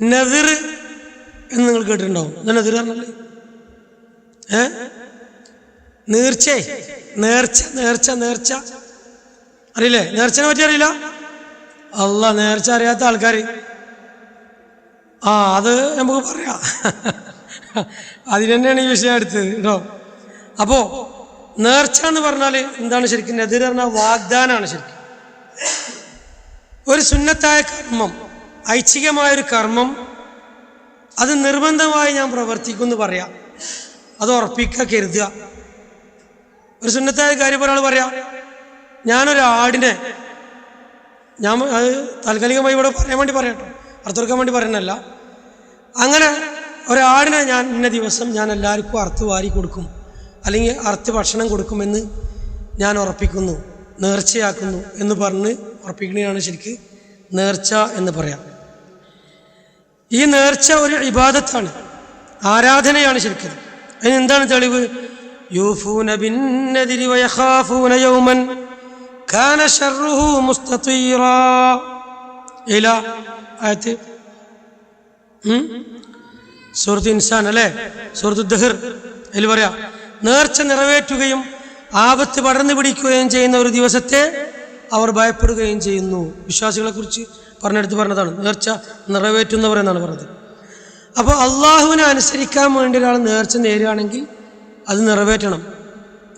നദിർ എന്ന് നിങ്ങൾ കേട്ടിട്ടുണ്ടാവും. നദിർ പറഞ്ഞല്ലേ ഏ? നേർച്ചേ നേർച്ച നേർച്ച നേർച്ച. അറിയില്ലേ? നേർച്ചനെ പറ്റി അറിയില്ല? അല്ല നേർച്ച അറിയാത്ത ആൾക്കാർ ആ അത് നമുക്ക് പറയാം. അതിന് തന്നെയാണ് ഈ വിഷയം എടുത്തത് കേട്ടോ. അപ്പോ നേർച്ച എന്ന് പറഞ്ഞാൽ എന്താണ് ശരിക്കും? നദിർ പറഞ്ഞാൽ വാഗ്ദാനാണ് ശരിക്കും. ഒരു സുന്നത്തായ കർമ്മം. ഐച്ഛികമായൊരു കർമ്മം അത് നിർബന്ധമായി ഞാൻ പ്രവർത്തിക്കും എന്ന് പറയാം. അത് ഉറപ്പിക്കുക കരുതുക. ഒരു സുന്നത്തായ കാര്യം ഒരാൾ പറയാം ഞാനൊരു ആടിനെ ഞാൻ അത് താൽക്കാലികമായി ഇവിടെ പറയാൻ വേണ്ടി പറയട്ടോ അർത്ഥെടുക്കാൻ വേണ്ടി പറയുന്നല്ല അങ്ങനെ ഒരാടിനെ ഞാൻ ഇന്ന ദിവസം ഞാൻ എല്ലാവർക്കും അറുത്ത് വാരി കൊടുക്കും. അല്ലെങ്കിൽ അറുത്ത് ഭക്ഷണം കൊടുക്കുമെന്ന് ഞാൻ ഉറപ്പിക്കുന്നു നേർച്ചയാക്കുന്നു എന്ന് പറഞ്ഞ് ഉറപ്പിക്കുന്നതാണ് ശരിക്ക്. നേർച്ച എന്ന് പറയാം. ഈ നേർച്ച ഒരു ഇബാദത്താണ്. ആരാധനയാണ് ശരിക്കും. അതിന് എന്താണ് തെളിവ്? യൂഫൂന ബിന്നദിരി വയഖാഫൂന യൗമൻ കാന ശർറുഹു മുസ്തതീറാ. ഇല ആയത്ത്. സുഹൃത്ത് ഇൻസാൻ അല്ലേ? സുഹൃത്ത് ദഹർ. അതിൽ പറയാം നേർച്ച നിറവേറ്റുകയും ആപത്ത് പടർന്നു പിടിക്കുകയും ചെയ്യുന്ന ഒരു ദിവസത്തെ അവർ ഭയപ്പെടുകയും ചെയ്യുന്നു. വിശ്വാസികളെ കുറിച്ച് പറഞ്ഞെടുത്ത് പറഞ്ഞതാണ്. നേർച്ച നിറവേറ്റുന്നവർ എന്നാണ് പറഞ്ഞത്. അപ്പോൾ അള്ളാഹുവിനെ അനുസരിക്കാൻ വേണ്ടി ഒരാൾ നേർച്ച നേരുകയാണെങ്കിൽ അത് നിറവേറ്റണം.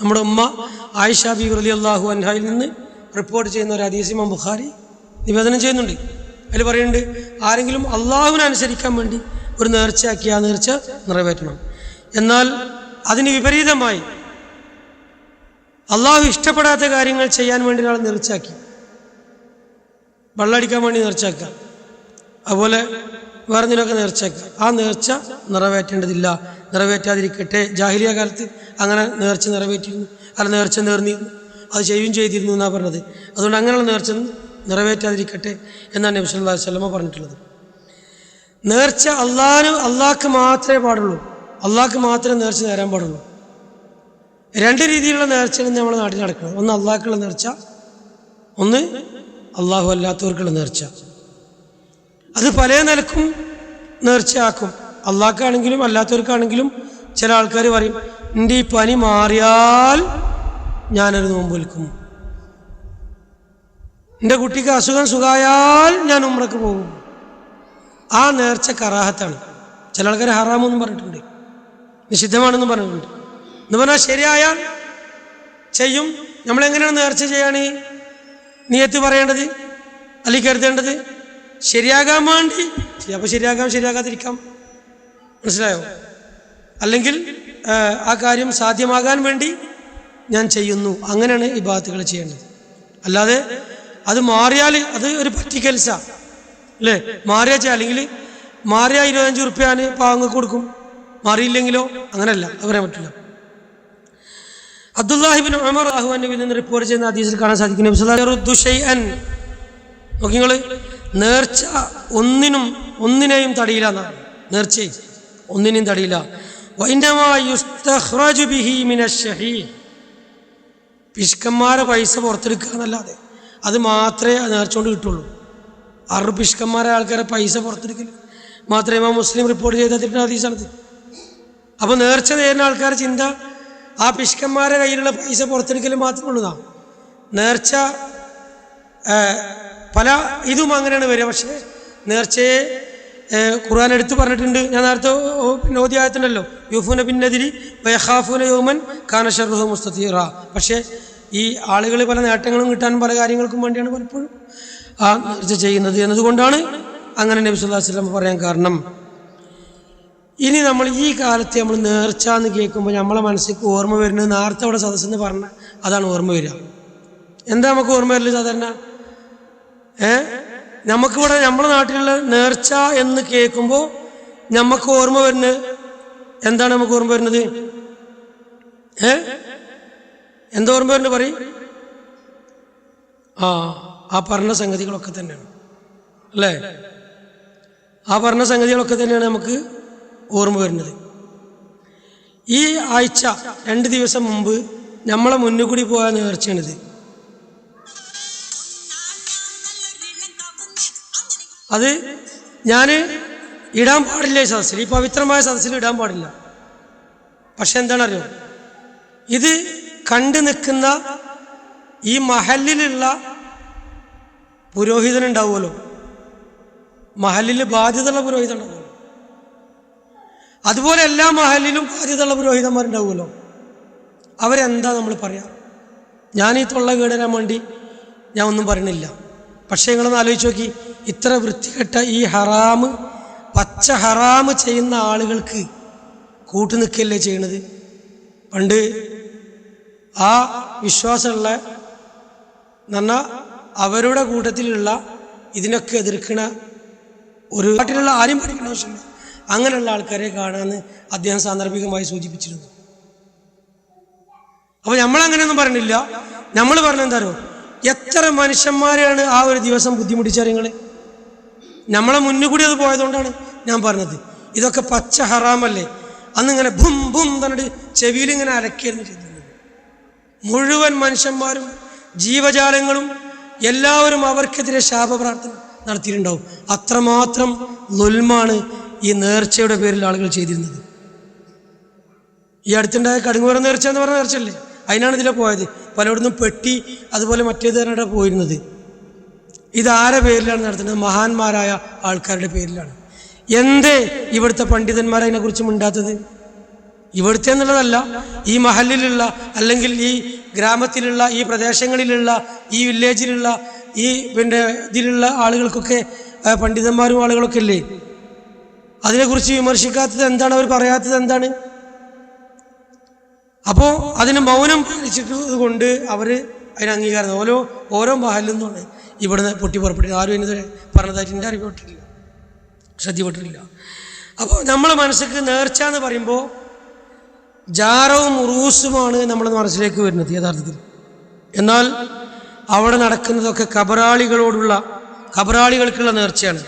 നമ്മുടെ ഉമ്മ ആയിഷ ബി റലി അള്ളാഹു അൻഹായിൽ നിന്ന് റിപ്പോർട്ട് ചെയ്യുന്ന ഒരു അതീസിമ ബുഖാരി നിവേദനം ചെയ്യുന്നുണ്ട്. അതിൽ പറയുന്നുണ്ട് ആരെങ്കിലും അള്ളാഹുവിനെ അനുസരിക്കാൻ വേണ്ടി ഒരു നേർച്ചയാക്കി ആ നേർച്ച നിറവേറ്റണം. എന്നാൽ അതിന് വിപരീതമായി അള്ളാഹു ഇഷ്ടപ്പെടാത്ത കാര്യങ്ങൾ ചെയ്യാൻ വേണ്ടി ഒരാൾ നിറച്ചാക്കി. വെള്ളടിക്കാൻ വേണ്ടി നേർച്ചയാക്കുക അതുപോലെ വേറെ എന്തെങ്കിലുമൊക്കെ നേർച്ചയാക്കുക ആ നേർച്ച നിറവേറ്റേണ്ടതില്ല. നിറവേറ്റാതിരിക്കട്ടെ. ജാഹിലിയ കാലത്ത് അങ്ങനെ നേർച്ച നിറവേറ്റിയിരുന്നു അല്ല നേർച്ച നേർന്നിരുന്നു. അത് ചെയ്യുകയും ചെയ്തിരുന്നു എന്നാണ് പറഞ്ഞത്. അതുകൊണ്ട് അങ്ങനെയുള്ള നേർച്ച നിറവേറ്റാതിരിക്കട്ടെ എന്നാണ് നബി അല്ലാ വസല്ലമ പറഞ്ഞിട്ടുള്ളത്. നേർച്ച അള്ളാഹ് അള്ളാഹ്ക്ക് മാത്രമേ പാടുള്ളൂ. അള്ളാഹ്ക്ക് മാത്രമേ നേർച്ച നേരാൻ പാടുള്ളൂ. രണ്ട് രീതിയിലുള്ള നേർച്ചകൾ നമ്മുടെ നാട്ടിൽ നടക്കുന്നത് ഒന്ന് അള്ളാഹ്ക്കുള്ള നേർച്ച ഒന്ന് അള്ളാഹു അല്ലാത്തവർക്കുള്ള നേർച്ച. അത് പല നിലക്കും നേർച്ചയാക്കും. അള്ളാഹ്ക്കാണെങ്കിലും അല്ലാത്തവർക്കാണെങ്കിലും ചില ആൾക്കാർ പറയും എന്റെ ഈ പനി മാറിയാൽ ഞാനൊരു നോമ്പ് വിൽക്കും. എന്റെ കുട്ടിക്ക് അസുഖം സുഖായാൽ ഞാൻ ഉമ്രക്ക് പോകും. ആ നേർച്ച കറാഹത്താണ്. ചില ആൾക്കാർ ഹറാമെന്നും പറഞ്ഞിട്ടുണ്ട്. നിഷിദ്ധമാണെന്നും പറഞ്ഞിട്ടുണ്ട്. എന്ന് പറഞ്ഞാൽ ശരിയായാൽ ചെയ്യും. നമ്മളെങ്ങനെയാണ് നേർച്ച ചെയ്യാണ് നീയത്ത് പറയേണ്ടത്? അല്ലെങ്കിൽ കരുതേണ്ടത്? ശരിയാകാൻ വേണ്ടി. അപ്പോൾ ശരിയാകാം ശരിയാകാതിരിക്കാം. മനസ്സിലായോ? അല്ലെങ്കിൽ ആ, കാര്യം സാധ്യമാകാൻ വേണ്ടി ഞാൻ ചെയ്യുന്നു. അങ്ങനെയാണ് ഈ ബാത്തുകൾ ചെയ്യേണ്ടത്. അല്ലാതെ അത് മാറിയാൽ അത് ഒരു പറ്റിക്കൽസ അല്ലേ? മാറിയാ ചെയ്യാം. അല്ലെങ്കിൽ മാറിയാൽ ഇരുപത്തഞ്ച് റുപ്യാന് പാവങ്ങൾക്ക് കൊടുക്കും. മാറിയില്ലെങ്കിലോ? അങ്ങനെയല്ല അത് പറയാൻ പറ്റില്ല. അബ്ദുല്ലാഹിബിൻ ഉമർ അഹുവിൽ നിന്ന് റിപ്പോർട്ട് ചെയ്യുന്ന ഹദീസിൽ കാണാൻ സാധിക്കും നബി സല്ലല്ലാഹു അലൈഹി ദുശൈഅൻ നോക്കി നിങ്ങൾ നേർച്ച ഒന്നിനും ഒന്നിനെയും തടിയില്ല എന്നാണ്. നേർച്ച ഒന്നിനെയും തടിയില്ല. പിഷ്കന്മാരെ പൈസ പുറത്തെടുക്കുക എന്നല്ലാതെ അത് മാത്രമേ നേർച്ച കൊണ്ട് കിട്ടുള്ളൂ. ആറ് പിഷ്കന്മാരെ ആൾക്കാരെ പൈസ പുറത്തെടുക്കൽ മാത്രമേ മുസ്ലിം റിപ്പോർട്ട് ചെയ്ത ഹദീസാണത്. അപ്പോൾ നേർച്ച നേരുന്ന ആൾക്കാരുടെ ചിന്ത ആ പിഷ്കന്മാരെ കയ്യിലുള്ള പൈസ പുറത്തെടുക്കൽ മാത്രമേ ഉള്ളതാണ് നേർച്ച പല ഇതും അങ്ങനെയാണ് വരിക. പക്ഷേ നേർച്ചയെ ഖുർആൻ എടുത്ത് പറഞ്ഞിട്ടുണ്ട്. ഞാൻ നേരത്തെ പിന്നെ ഓദ്യായത്തിനല്ലോ യൂഫുന പിന്നതിരി വയഹാഫുന യോമൻ കാനശർഹു മുസ്തീറ പക്ഷേ ഈ ആളുകൾ പല നേട്ടങ്ങളും കിട്ടാൻ പല കാര്യങ്ങൾക്കും വേണ്ടിയാണ് പലപ്പോഴും ആ നേർച്ച ചെയ്യുന്നത് എന്നതുകൊണ്ടാണ് അങ്ങനെ നബി വസല്ലം പറയാൻ കാരണം. ഇനി നമ്മൾ ഈ കാലത്ത് നമ്മൾ നേർച്ച എന്ന് കേൾക്കുമ്പോൾ നമ്മളെ മനസ്സിലേക്ക് ഓർമ്മ വരുന്നത് നേരത്തെ അവിടെ സദസ്സെന്ന് പറഞ്ഞ അതാണ് ഓർമ്മ വരിക. എന്താ നമുക്ക് ഓർമ്മ വരില്ല സാധാരണ? ഏ? നമുക്കിവിടെ നമ്മുടെ നാട്ടിലുള്ള നേർച്ച എന്ന് കേൾക്കുമ്പോൾ നമുക്ക് ഓർമ്മ വരുന്നത് എന്താണ് നമുക്ക് ഓർമ്മ വരുന്നത്? ഏ? എന്താ ഓർമ്മ വരുന്നത് പറയും? ആ ആ പറഞ്ഞ സംഗതികളൊക്കെ തന്നെയാണ്. അല്ലേ? ആ പറഞ്ഞ സംഗതികളൊക്കെ തന്നെയാണ് നമുക്ക് ഓർമ്മ വരുന്നത്. ഈ ആഴ്ച രണ്ട് ദിവസം മുമ്പ് നമ്മളെ മുന്നിൽ കൂടി പോയ നേർച്ചയാണിത് അത് ഞാൻ ഇടാൻ പാടില്ല ഈ സദസ്സിൽ. ഈ പവിത്രമായ സദസ്സിൽ ഇടാൻ പാടില്ല. പക്ഷെ എന്താണ് അറിയോ ഇത് കണ്ടു നിൽക്കുന്ന ഈ മഹലിലുള്ള പുരോഹിതനുണ്ടാവുമല്ലോ മഹലിൽ ബാധ്യതയുള്ള പുരോഹിതൻ ഉണ്ടാവുമല്ലോ. അതുപോലെ എല്ലാ മഹലിലും കാര്യതുള്ള പുരോഹിതന്മാരുണ്ടാവുമല്ലോ. അവരെന്താ നമ്മൾ പറയാം? ഞാൻ ഈ തൊള്ള കേടാൻ വേണ്ടി ഞാൻ ഒന്നും പറയണില്ല. പക്ഷേ നിങ്ങളൊന്ന് ആലോചിച്ച് നോക്കി. ഇത്ര വൃത്തികെട്ട ഈ ഹറാമ് പച്ച ഹറാമ് ചെയ്യുന്ന ആളുകൾക്ക് കൂട്ടു നിൽക്കുകയല്ലേ ചെയ്യണത്? പണ്ട് ആ വിശ്വാസമുള്ള എന്നാ അവരുടെ കൂട്ടത്തിലുള്ള ഇതിനൊക്കെ എതിർക്കണ ഒരു നാട്ടിലുള്ള ആരും പഠിക്കണ ആവശ്യമില്ല. അങ്ങനെയുള്ള ആൾക്കാരെ കാണാമെന്ന് അദ്ദേഹം സാന്ദർഭികമായി സൂചിപ്പിച്ചിരുന്നു. അപ്പോൾ നമ്മളങ്ങനെയൊന്നും പറഞ്ഞില്ല. നമ്മൾ പറഞ്ഞ എന്താരോ എത്ര മനുഷ്യന്മാരെയാണ് ആ ഒരു ദിവസം ബുദ്ധിമുട്ടിച്ച നിങ്ങൾ നമ്മളെ മുന്നിൽ കൂടി അത് പോയതുകൊണ്ടാണ് ഞാൻ പറഞ്ഞത്. ഇതൊക്കെ പച്ച ഹറാമല്ലേ? അന്നിങ്ങനെ ഭും ഭും തന്നിട്ട് ചെവിയിൽ ഇങ്ങനെ അരക്കായിരുന്നു ചെയ്തിരുന്നത് മുഴുവൻ മനുഷ്യന്മാരും ജീവജാലങ്ങളും എല്ലാവരും അവർക്കെതിരെ ശാപപ്രാർത്ഥന നടത്തിയിട്ടുണ്ടാവും. അത്രമാത്രം ലുൽമാണ് ഈ നേർച്ചയുടെ പേരിൽ ആളുകൾ ചെയ്തിരുന്നത്. ഈ അടുത്തുണ്ടായ കടുങ്ങുവര നേർച്ച എന്ന് പറഞ്ഞ നേർച്ചയല്ലേ? അതിനാണ് ഇതിലെ പോയത്. പലയിടത്തും പെട്ടി അതുപോലെ മറ്റേത് തന്നെ പോയിരുന്നത്. ഇതാരെ പേരിലാണ് നടത്തുന്നത്? മഹാന്മാരായ ആൾക്കാരുടെ പേരിലാണ്. എന്തേ ഇവിടുത്തെ പണ്ഡിതന്മാർ അതിനെക്കുറിച്ച് മിണ്ടാത്തത്? ഇവിടുത്തെ എന്നുള്ളതല്ല ഈ മഹലിലുള്ള അല്ലെങ്കിൽ ഈ ഗ്രാമത്തിലുള്ള ഈ പ്രദേശങ്ങളിലുള്ള ഈ വില്ലേജിലുള്ള ഈ പിന്നെ ഇതിലുള്ള ആളുകൾക്കൊക്കെ പണ്ഡിതന്മാരും ആളുകളൊക്കെ ഇല്ലേ? അതിനെക്കുറിച്ച് വിമർശിക്കാത്തത് എന്താണ്? അവർ പറയാത്തത് എന്താണ്? അപ്പോൾ അതിന് മൗനം പാലിച്ചിട്ടത് കൊണ്ട് അവർ അതിന് അംഗീകാരം ഓരോ ഓരോ മഹലിൽ നിന്നാണ് ഇവിടുന്ന് പൊട്ടി പുറപ്പെട്ടത് ആരും ഇതുവരെ പറഞ്ഞതായിട്ട് എന്റെ അറിവിട്ടില്ല ശ്രദ്ധപ്പെട്ടിട്ടില്ല. അപ്പോൾ നമ്മളെ മനസ്സിക്ക് നേർച്ച എന്ന് പറയുമ്പോൾ ജാറവും ഉറൂസുമാണ് നമ്മുടെ മനസ്സിലേക്ക് വരുന്നത് യഥാർത്ഥത്തിൽ. എന്നാൽ അവിടെ നടക്കുന്നതൊക്കെ കബറാളികളോടുള്ള കബറാളികൾക്കുള്ള നേർച്ചയാണ്.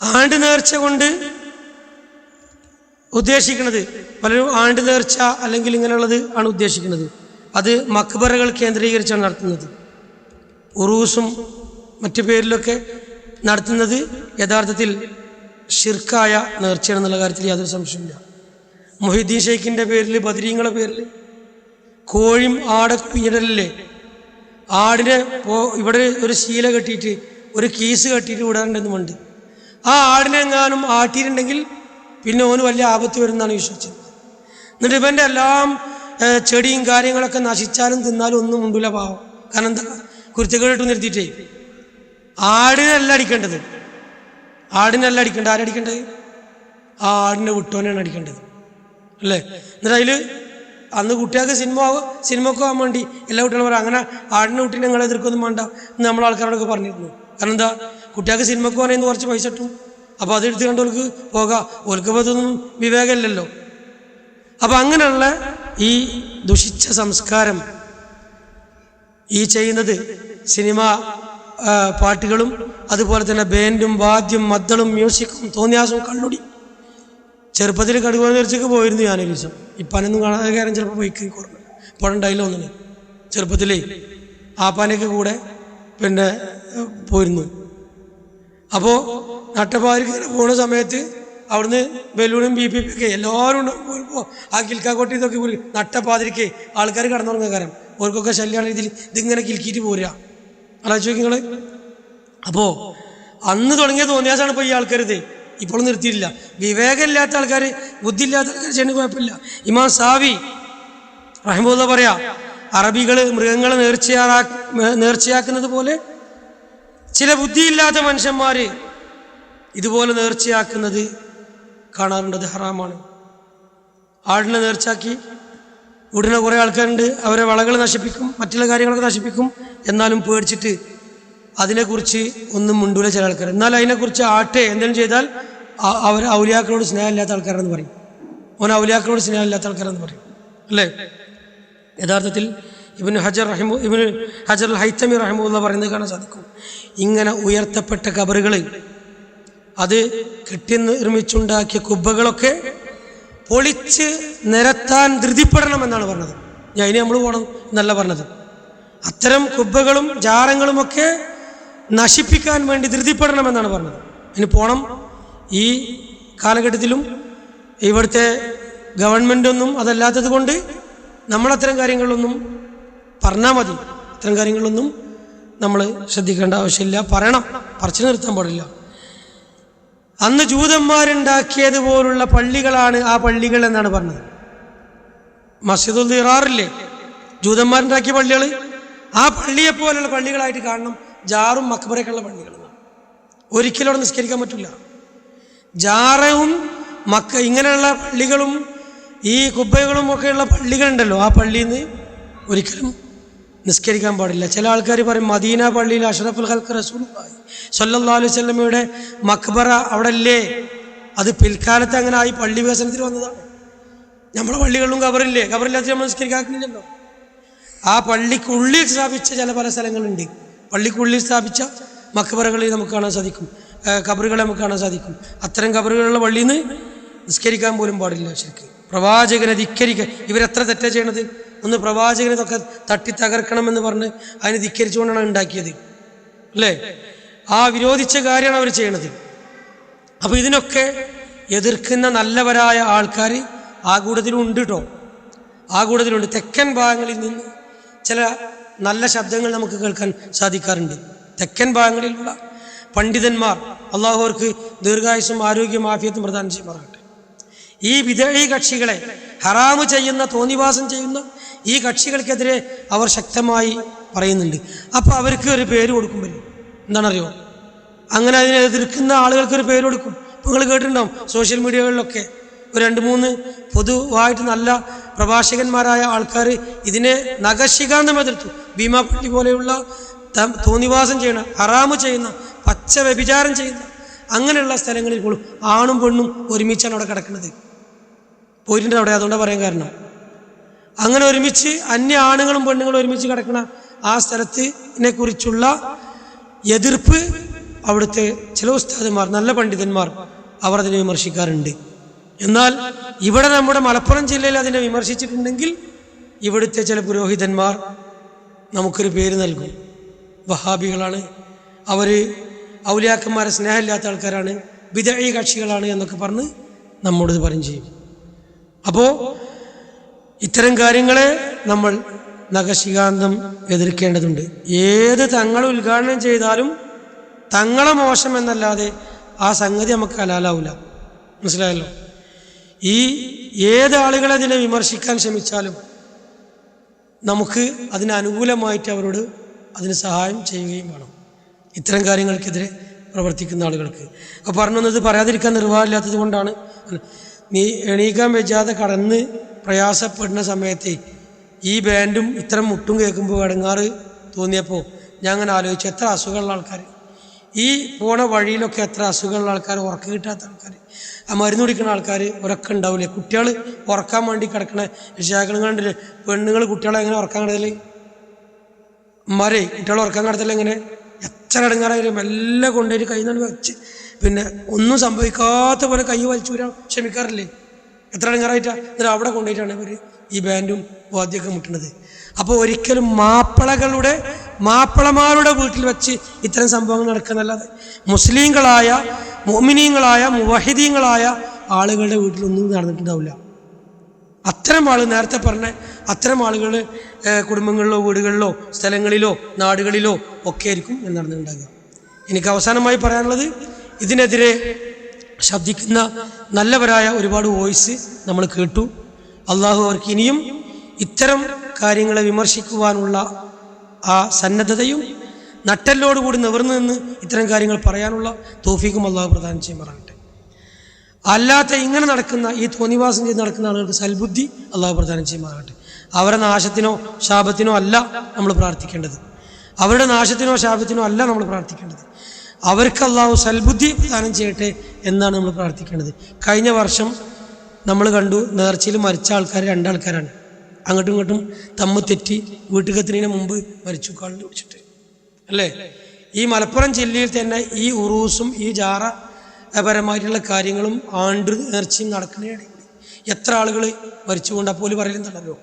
ആണ്ട് നേർച്ച കൊണ്ട് ഉദ്ദേശിക്കുന്നത് പലരും ആണ്ട് നേർച്ച അല്ലെങ്കിൽ ഇങ്ങനെയുള്ളത് ആണ് ഉദ്ദേശിക്കുന്നത്. അത് മക്ബറകൾ കേന്ദ്രീകരിച്ചാണ് നടത്തുന്നത്. ഉറൂസും മറ്റു പേരിലൊക്കെ നടത്തുന്നത് യഥാർത്ഥത്തിൽ ഷിർക്കായ നേർച്ചയാണെന്നുള്ള കാര്യത്തിൽ യാതൊരു സംശയമില്ല മൊഹിദ്ദീൻ ഷെയ്ഖിന്റെ പേരിൽ ബദരീങ്ങളുടെ പേരിൽ കോഴിയും ആട് കുഞ്ഞിടലല്ലേ ആടിനെ പോ ഇവിടെ ഒരു ശീല കെട്ടിയിട്ട് ഒരു കീസ് കെട്ടിയിട്ട് വിടാറുണ്ടെന്നുമുണ്ട്. ആ ആടിനെങ്ങാനും ആട്ടിയിട്ടുണ്ടെങ്കിൽ പിന്നെ ഓന് വലിയ ആപത്ത് വരുമെന്നാണ് വിശ്വസിച്ചത്. എന്നിട്ട് ഇവന്റെ എല്ലാം ചെടിയും കാര്യങ്ങളൊക്കെ നശിച്ചാലും തിന്നാലും ഒന്നും മുണ്ടില്ല പാവം. കാരണം എന്താ? കുരുത്തക്കേടിട്ട് നിർത്തിയിട്ടേ. ആടിനല്ല അടിക്കേണ്ടത്. ആടിനല്ല അടിക്കേണ്ടത്. ആരടിക്കേണ്ടത് ആ ആടിനെ വിട്ടോനെയാണ് അടിക്കേണ്ടത്. അല്ലേ? എന്നിട്ട് അതിൽ അന്ന് കുട്ടികൾക്ക് സിനിമ സിനിമക്ക് പോകാൻ വേണ്ടി എല്ലാ കുട്ടികളും പറയാം അങ്ങനെ ആടിനെ കുട്ടീനെ നിങ്ങളെ എതിർക്കൊന്നും വേണ്ട. എന്ന് നമ്മൾ ആൾക്കാരോടൊക്കെ പറഞ്ഞിരുന്നു. കാരണം എന്താ? കുട്ടികൾക്ക് സിനിമക്ക് പറയുന്നത് കുറച്ച് പൈസ കിട്ടും അപ്പോൾ അത് എടുത്ത് ഓൽക്ക് പോകാം. ഓൽക്ക് അതൊന്നും വിവേകമില്ലല്ലോ. അപ്പോൾ അങ്ങനെയുള്ള ഈ ദുഷിച്ച സംസ്കാരം ഈ ചെയ്യുന്നത് സിനിമ പാട്ടുകളും അതുപോലെ തന്നെ ബാൻഡും വാദ്യം മദ്ദളും മ്യൂസിക്കും തോന്നിയാസും കള്ളുടി ചെറുപ്പത്തിൽ കടുവ നേർച്ചയ്ക്ക് പോയിരുന്നു ഞാൻ ഒരു ദിവസം. ഇപ്പാനൊന്നും കാണാതെ കാര്യം ചിലപ്പോൾ പോയി കുറഞ്ഞു ഇപ്പോൾ ഉണ്ടായില്ല ഒന്നിന് ചെറുപ്പത്തിലേ ആപ്പാനൊക്കെ കൂടെ പിന്നെ പോയിരുന്നു. അപ്പോൾ നട്ടപ്പാതിരിക്ക് പോണ സമയത്ത് അവിടുന്ന് ബലൂണും ബി പി ഒക്കെ എല്ലാവരും ഉണ്ടാകുമ്പോൾ ആ കിൽക്കാക്കോട്ടി ഇതൊക്കെ നട്ടപ്പാതിരിക്ക് ആൾക്കാർ കടന്നുറങ്ങുന്ന കാരണം ഓർക്കൊക്കെ ശല്യമാണ് ഇതിൽ ഇതിങ്ങനെ കിൽക്കിയിട്ട് പോരുക. ആലോചിച്ച് നിങ്ങൾ അപ്പോൾ അന്ന് തുടങ്ങിയ തോന്നിയാസാണ് ഇപ്പോൾ ഈ ആൾക്കാരത് ഇപ്പോഴും നിർത്തിയിട്ടില്ല. വിവേകമില്ലാത്ത ആൾക്കാർ ബുദ്ധിയില്ലാത്ത ആൾക്കാർ ചെയ്യുന്ന കുഴപ്പമില്ല. ഇമാം സാവി റഹ്മുല്ല പറയാ അറബികൾ മൃഗങ്ങളെ നേർച്ചയാറാ നേർച്ചയാക്കുന്നത് പോലെ ചില ബുദ്ധിയില്ലാത്ത മനുഷ്യന്മാർ ഇതുപോലെ നേർച്ചയാക്കുന്നത് കാണാറുണ്ടത് ഹറാമാണ്. ആടിനെ നേർച്ചാക്കി ഉടനെ കുറേ ആൾക്കാരുണ്ട് അവരെ വളകൾ നശിപ്പിക്കും മറ്റുള്ള കാര്യങ്ങളൊക്കെ നശിപ്പിക്കും എന്നാലും പേടിച്ചിട്ട് അതിനെക്കുറിച്ച് ഒന്നും മുണ്ടൂല ചില ആൾക്കാർ എന്നാൽ അതിനെക്കുറിച്ച് ആട്ടെ എന്തെങ്കിലും ചെയ്താൽ അവർ ഔലിയാക്കളോട് സ്നേഹമില്ലാത്ത ആൾക്കാരാണെന്ന് പറയും. ഓൻ ഔലിയാക്കളോട് സ്നേഹമില്ലാത്ത ആൾക്കാരാണെന്ന് പറയും. അല്ലേ? യഥാർത്ഥത്തിൽ ഇബിന് ഹജർ റഹിമു ഇബിന് ഹജർ ഹൈത്തമി റഹിമുള്ള പറയുന്നത് കാണാൻ സാധിക്കും. ഇങ്ങനെ ഉയർത്തപ്പെട്ട കബറുകൾ അത് കെട്ടി നിർമ്മിച്ചുണ്ടാക്കിയ കുബ്ബകളൊക്കെ പൊളിച്ച് നിരത്താൻ ധൃതിപ്പെടണം എന്നാണ് പറഞ്ഞത്. ഞാൻ ഇനി നമ്മൾ പോകണം എന്നല്ല പറഞ്ഞത്. അത്തരം കുബ്ബകളും ജാറങ്ങളുമൊക്കെ നശിപ്പിക്കാൻ വേണ്ടി ധൃതിപ്പെടണം എന്നാണ് പറഞ്ഞത്. ഇനി പോണം. ഈ കാലഘട്ടത്തിലും ഇവിടുത്തെ ഗവൺമെന്റൊന്നും അതല്ലാത്തത് കൊണ്ട് നമ്മളത്തരം കാര്യങ്ങളിലൊന്നും പറഞ്ഞാൽ മതി. ഇത്തരം കാര്യങ്ങളൊന്നും നമ്മൾ ശ്രദ്ധിക്കേണ്ട ആവശ്യമില്ല. പറയണം. പറിച്ചു നിർത്താൻ പാടില്ല. അന്ന് ജൂതന്മാരുണ്ടാക്കിയതുപോലുള്ള പള്ളികളാണ് ആ പള്ളികൾ എന്നാണ് പറഞ്ഞത്. മസ്ജിദുൽ ദിറാറില്ലേ? ജൂതന്മാരുണ്ടാക്കിയ പള്ളികൾ ആ പള്ളിയെ പോലുള്ള പള്ളികളായിട്ട് കാണണം. ജാറും മക്ബറയൊക്കെയുള്ള പള്ളികൾ. ഒരിക്കലും അവിടെ നിസ്കരിക്കാൻ പറ്റില്ല ജാറവും മക്ക ഇങ്ങനെയുള്ള പള്ളികളും ഈ കുബ്ബകളും ഒക്കെയുള്ള പള്ളികളുണ്ടല്ലോ. ആ പള്ളിയിൽ നിന്ന് ഒരിക്കലും നിസ്കരിക്കാൻ പാടില്ല. ചില ആൾക്കാർ പറയും മദീന പള്ളിയിൽ അഷറഫുൽ ഹൽക്ക് റസൂലുള്ളാഹി സല്ലല്ലാഹു അലൈഹി വസല്ലമയുടെ മക്ബറ അവിടെ അല്ലേ അത് പിൽക്കാലത്ത് അങ്ങനെ ആയി പള്ളി വികസനത്തിൽ വന്നതാണ് നമ്മുടെ പള്ളികളിലും കബറില്ലേ കബറില്ലാത്ത നമ്മൾ നിസ്കരിക്കാക്കില്ലല്ലോ ആ പള്ളിക്കുള്ളിൽ സ്ഥാപിച്ച ചില പല സ്ഥലങ്ങളുണ്ട്. പള്ളിക്കുള്ളിൽ സ്ഥാപിച്ച മക്ബറകളിൽ നമുക്ക് കാണാൻ സാധിക്കും. കബറുകളെ നമുക്ക് കാണാൻ സാധിക്കും. അത്തരം കബറുകളുള്ള പള്ളിയിൽ നിന്ന് നിസ്കരിക്കാൻ പോലും പാടില്ല ശരിക്കും. പ്രവാചകനെ ധിക്കരിക്കുക ഇവരെത്ര തെറ്റാ ചെയ്യണത്? ഒന്ന് പ്രവാചകനെ ഇതൊക്കെ തട്ടി തകർക്കണമെന്ന് പറഞ്ഞ് അതിനെ ധിക്കരിച്ചുകൊണ്ടാണ് ഉണ്ടാക്കിയത്. അല്ലേ? ആ വിരോധിച്ച കാര്യമാണ് അവർ ചെയ്യണത്. അപ്പോൾ ഇതിനൊക്കെ എതിർക്കുന്ന നല്ലവരായ ആൾക്കാർ ആ കൂട്ടത്തിലും ഉണ്ട് കേട്ടോ ആ കൂട്ടത്തിലുണ്ട്. തെക്കൻ ഭാഗങ്ങളിൽ നിന്ന് ചില നല്ല ശബ്ദങ്ങൾ നമുക്ക് കേൾക്കാൻ സാധിക്കാറുണ്ട്. തെക്കൻ ഭാഗങ്ങളിലുള്ള പണ്ഡിതന്മാർ അള്ളാഹു അവർക്ക് ദീർഘായുസും ആരോഗ്യം ആഫിയത്തും പ്രധാനം ചെയ്യുമാറാകട്ടെ ഈ വിദേഹി കക്ഷികളെ ഹറാമ് ചെയ്യുന്ന തോന്നിവാസം ചെയ്യുന്ന ഈ കക്ഷികൾക്കെതിരെ അവർ ശക്തമായി പറയുന്നുണ്ട്. അപ്പോൾ അവർക്ക് ഒരു പേര് കൊടുക്കും എന്താണറിയോ? അങ്ങനെ അതിനെ എതിർക്കുന്ന ആളുകൾക്ക് ഒരു പേര് കൊടുക്കും. നിങ്ങൾ കേട്ടിട്ടുണ്ടാവും സോഷ്യൽ മീഡിയകളിലൊക്കെ ഒരു രണ്ട് മൂന്ന് പൊതുവായിട്ട് നല്ല പ്രഭാഷകന്മാരായ ആൾക്കാർ ഇതിനെ നഖശികാന്തം എതിർത്തു. ഭീമാപ്പള്ളി പോലെയുള്ള തോന്നിവാസം ചെയ്യുന്ന ഹറാമു ചെയ്യുന്ന പച്ച വ്യഭിചാരം ചെയ്യുന്ന അങ്ങനെയുള്ള സ്ഥലങ്ങളിൽ പോലും ആണും പെണ്ണും ഒരുമിച്ചാണ് അവിടെ കിടക്കുന്നത്. പോയിട്ടുണ്ട് അവിടെ അതുകൊണ്ടാണ് പറയാൻ കാരണം. അങ്ങനെ ഒരുമിച്ച് അന്യ ആണുങ്ങളും പെണ്ണുങ്ങളും ഒരുമിച്ച് കിടക്കുന്ന ആ സ്ഥലത്തിനെ കുറിച്ചുള്ള എതിർപ്പ് അവിടുത്തെ ചില ഉസ്താദന്മാർ നല്ല പണ്ഡിതന്മാർ അവർ അതിനെ വിമർശിക്കാറുണ്ട്. എന്നാൽ ഇവിടെ നമ്മുടെ മലപ്പുറം ജില്ലയിൽ അതിനെ വിമർശിച്ചിട്ടുണ്ടെങ്കിൽ ഇവിടുത്തെ ചില പുരോഹിതന്മാർ നമുക്കൊരു പേര് നൽകും. വഹാബികളാണ്. അവർ ഔലിയാക്കന്മാരെ സ്നേഹമില്ലാത്ത ആൾക്കാരാണ്. വിദഴി കക്ഷികളാണ് എന്നൊക്കെ പറഞ്ഞ് നമ്മോട് പറയും ചെയ്യും. അപ്പോൾ ഇത്തരം കാര്യങ്ങളെ നമ്മൾ നഖശികാന്തം എതിർക്കേണ്ടതുണ്ട്. ഏത് തങ്ങൾ ഉദ്ഘാടനം ചെയ്താലും തങ്ങളെ മോശം എന്നല്ലാതെ ആ സംഗതി നമുക്ക് ഹലാലാവില്ല മനസ്സിലായല്ലോ? ഈ ഏത് ആളുകളെ അതിനെ വിമർശിക്കാൻ ശ്രമിച്ചാലും നമുക്ക് അതിന് അനുകൂലമായിട്ട് അവരോട് അതിന് സഹായം ചെയ്യുകയും വേണം. ഇത്തരം കാര്യങ്ങൾക്കെതിരെ പ്രവർത്തിക്കുന്ന ആളുകൾക്ക്. അപ്പോൾ പറഞ്ഞു വന്നത് പറയാതിരിക്കാൻ നിർവാഹമില്ലാത്തത് കൊണ്ടാണ്. നീ എണീക്കാൻ വെച്ചാതെ കടന്ന് പ്രയാസപ്പെടുന്ന സമയത്ത് ഈ ബാൻഡും ഇത്തരം മുട്ടും കേൾക്കുമ്പോൾ ഇടങ്ങാറ് തോന്നിയപ്പോൾ ഞാൻ അങ്ങനെ ആലോചിച്ചു എത്ര അസുഖമുള്ള ആൾക്കാർ ഈ പോണ വഴിയിലൊക്കെ എത്ര അസുഖമുള്ള ആൾക്കാർ ഉറക്കം കിട്ടാത്ത ആൾക്കാർ ആ മരുന്ന് കുടിക്കുന്ന ആൾക്കാർ ഉറക്കം ഉണ്ടാവില്ലേ കുട്ടികൾ ഉറക്കാൻ വേണ്ടി കിടക്കണ രക്ഷാക്കളും കണ്ടില്ലേ? പെണ്ണുങ്ങൾ കുട്ടികളെ എങ്ങനെ ഉറക്കാൻ കിടത്തില്ലേ ഉമ്മാരെ കുട്ടികളെ ഉറക്കാൻ കിടത്തില്ല എങ്ങനെ? എത്ര ഇടങ്ങാറായാലും എല്ലാം കൊണ്ടുപോയി കൈ നിന്ന് വെച്ച്. പിന്നെ ഒന്നും സംഭവിക്കാത്ത പോലെ കൈ വലിച്ചു വരാൻ ക്ഷമിക്കാറില്ലേ? എത്ര ഇടങ്ങാറായിട്ടാ? എന്നിട്ട് അവിടെ കൊണ്ടുപോയിട്ടാണ് ഇവർ ഈ ബാൻഡും വാദ്യമൊക്കെ മുട്ടുന്നത്. അപ്പോൾ ഒരിക്കലും മാപ്പിളകളുടെ മാപ്പിളമാരുടെ വീട്ടിൽ വെച്ച് ഇത്തരം സംഭവങ്ങൾ നടക്കുന്നല്ലാതെ മുസ്ലിങ്ങളായ മോമിനീങ്ങളായ മുവഹിദീങ്ങളായ ആളുകളുടെ വീട്ടിലൊന്നും നടന്നിട്ടുണ്ടാവില്ല. അത്തരം ആൾ നേരത്തെ പറഞ്ഞ അത്തരം ആളുകൾ കുടുംബങ്ങളിലോ വീടുകളിലോ സ്ഥലങ്ങളിലോ നാടുകളിലോ ഒക്കെ ആയിരിക്കും നടന്നിട്ടുണ്ടാകുക എനിക്ക് അവസാനമായി പറയാനുള്ളത് ഇതിനെതിരെ ശബ്ദിക്കുന്ന നല്ലവരായ ഒരുപാട് വോയിസ് നമ്മൾ കേട്ടു. അള്ളാഹു അവർക്ക് ഇനിയും ഇത്തരം കാര്യങ്ങളെ വിമർശിക്കുവാനുള്ള ആ സന്നദ്ധതയും നട്ടല്ലോടുകൂടി നിവർന്നു നിന്ന് ഇത്തരം കാര്യങ്ങൾ പറയാനുള്ള തോഫീക്കും അള്ളാഹു പ്രദാനം ചെയ്യുമാറാകട്ടെ അല്ലാത്ത ഇങ്ങനെ നടക്കുന്ന ഈ തോന്നിവാസം ചെയ്ത് നടക്കുന്ന ആളുകൾക്ക് സൽബുദ്ധി അള്ളാഹു പ്രദാനം ചെയ്യുമാറാകട്ടെ അവരുടെ നാശത്തിനോ ശാപത്തിനോ അല്ല നമ്മൾ പ്രാർത്ഥിക്കേണ്ടത്. അവരുടെ നാശത്തിനോ ശാപത്തിനോ അല്ല നമ്മൾ പ്രാർത്ഥിക്കേണ്ടത്. അവർക്ക് അള്ളാഹു സൽബുദ്ധി പ്രദാനം ചെയ്യട്ടെ എന്നാണ് നമ്മൾ പ്രാർത്ഥിക്കേണ്ടത്. കഴിഞ്ഞ വർഷം നമ്മൾ കണ്ടു നേർച്ചയിൽ മരിച്ച ആൾക്കാർ രണ്ടാൾക്കാരാണ്. അങ്ങോട്ടും ഇങ്ങോട്ടും തമ്മ് തെറ്റി വീട്ടുകത്തിന് മുമ്പ് മരിച്ചു കള്ളു പിടിച്ചിട്ട് അല്ലേ? ഈ മലപ്പുറം ജില്ലയിൽ തന്നെ ഈ ഉറൂസും ഈ ജാറ പരമായിട്ടുള്ള കാര്യങ്ങളും ആണ്ട് നേർച്ചയും നടക്കുന്നതിനിടെ എത്ര ആളുകൾ മരിച്ചുകൊണ്ട് അപ്പോൾ പറയുന്നുണ്ടല്ലോ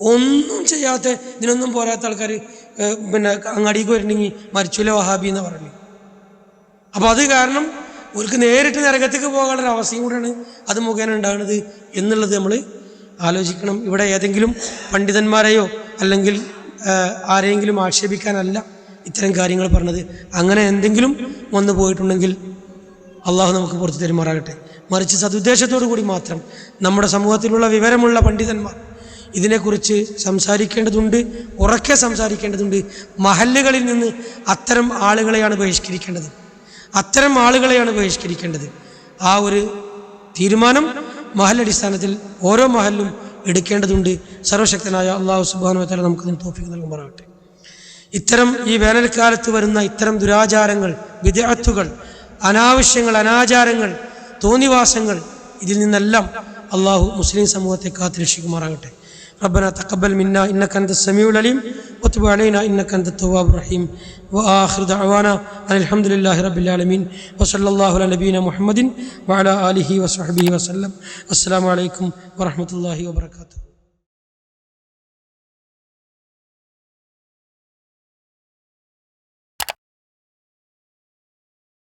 ഒന്നും ചെയ്യാത്ത ഇതിനൊന്നും പോരാത്ത ആൾക്കാർ പിന്നെ അങ്ങാടിക്ക് വരുന്നെങ്കിൽ മരിച്ചുല വഹാബി എന്ന് പറഞ്ഞു. അപ്പോൾ അത് കാരണം ഒരുക്ക് നേരിട്ട് നരകത്തേക്ക് പോകാനുള്ള അവസ്ഥയും കൂടെയാണ് അത് മുഖേന ഉണ്ടാകുന്നത് എന്നുള്ളത് നമ്മൾ ആലോചിക്കണം. ഇവിടെ ഏതെങ്കിലും പണ്ഡിതന്മാരെയോ അല്ലെങ്കിൽ ആരെയെങ്കിലും ആക്ഷേപിക്കാനല്ല ഇത്തരം കാര്യങ്ങൾ പറഞ്ഞത്. അങ്ങനെ എന്തെങ്കിലും വന്നു പോയിട്ടുണ്ടെങ്കിൽ അള്ളാഹു നമുക്ക് പുറത്തു തരുമാറാകട്ടെ. മറിച്ച് സതുദ്ദേശത്തോടു കൂടി മാത്രം നമ്മുടെ സമൂഹത്തിലുള്ള വിവരമുള്ള പണ്ഡിതന്മാർ ഇതിനെക്കുറിച്ച് സംസാരിക്കേണ്ടതുണ്ട് ഉറക്കെ സംസാരിക്കേണ്ടതുണ്ട്. മഹല്ലുകളിൽ നിന്ന് അത്തരം ആളുകളെയാണ് ബഹിഷ്കരിക്കേണ്ടത്. അത്തരം ആളുകളെയാണ് ബഹിഷ്കരിക്കേണ്ടത്. ആ ഒരു തീരുമാനം മഹലടിസ്ഥാനത്തിൽ ഓരോ മഹലിലും എടുക്കേണ്ടതുണ്ട്. സർവശക്തനായ അള്ളാഹു സുബാനുവത്തല നമുക്ക് തോപ്പിക്ക് നൽകുമാറാകട്ടെ. ഇത്തരം ഈ വേനൽക്കാലത്ത് വരുന്ന ഇത്തരം ദുരാചാരങ്ങൾ വിദഗ്ധത്തുകൾ അനാവശ്യങ്ങൾ അനാചാരങ്ങൾ തോന്നിവാസങ്ങൾ ഇതിൽ നിന്നെല്ലാം അള്ളാഹു മുസ്ലിം സമൂഹത്തെ കാത്തിരക്ഷിക്കുമാറാകട്ടെ. റബ്ബന തക്കബൽ മിന്ന ഇന്നക്കനത്ത് സമീഉൽ അലീം. وتب علينا انك انت التواب الرحيم واخر دعوانا ان الحمد لله رب العالمين وصلى الله على نبينا محمد وعلى اله وصحبه وسلم السلام عليكم ورحمه الله وبركاته